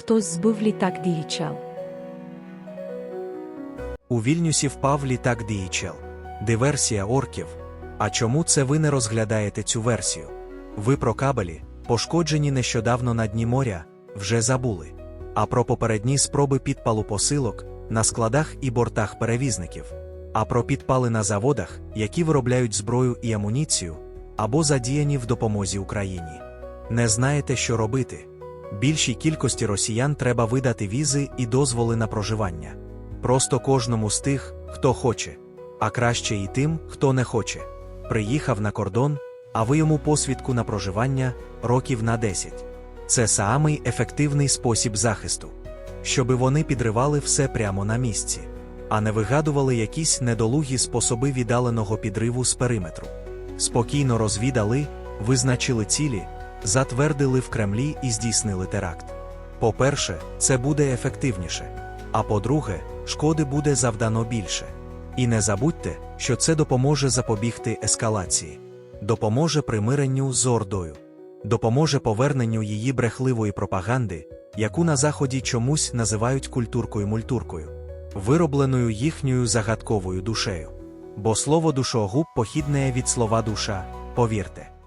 хтось збив літак DHL. У Вільнюсі впав літак DHL. Диверсія орків. А чому це ви не розглядаєте цю версію? Ви про кабелі, пошкоджені нещодавно на дні моря, вже забули. А про попередні спроби підпалу посилок на складах і бортах перевізників, а про підпали на заводах, які виробляють зброю і амуніцію, або задіяні в допомозі Україні. Не знаєте, що робити. Більшій кількості росіян треба видати візи і дозволи на проживання. Просто кожному з тих, хто хоче, а краще і тим, хто не хоче. Приїхав на кордон, а ви йому посвідку на проживання років на 10. Це самий ефективний спосіб захисту, щоби вони підривали все прямо на місці, а не вигадували якісь недолугі способи віддаленого підриву з периметру. Спокійно розвідали, визначили цілі, затвердили в Кремлі і здійснили теракт. По-перше, це буде ефективніше. А по-друге, шкоди буде завдано більше. І не забудьте, що це допоможе запобігти ескалації, допоможе примиренню з Ордою, допоможе поверненню її брехливої пропаганди, яку на Заході чомусь називають культуркою-мультуркою, виробленою їхньою загадковою душею. Бо слово душогуб похідне від слова душа, повірте.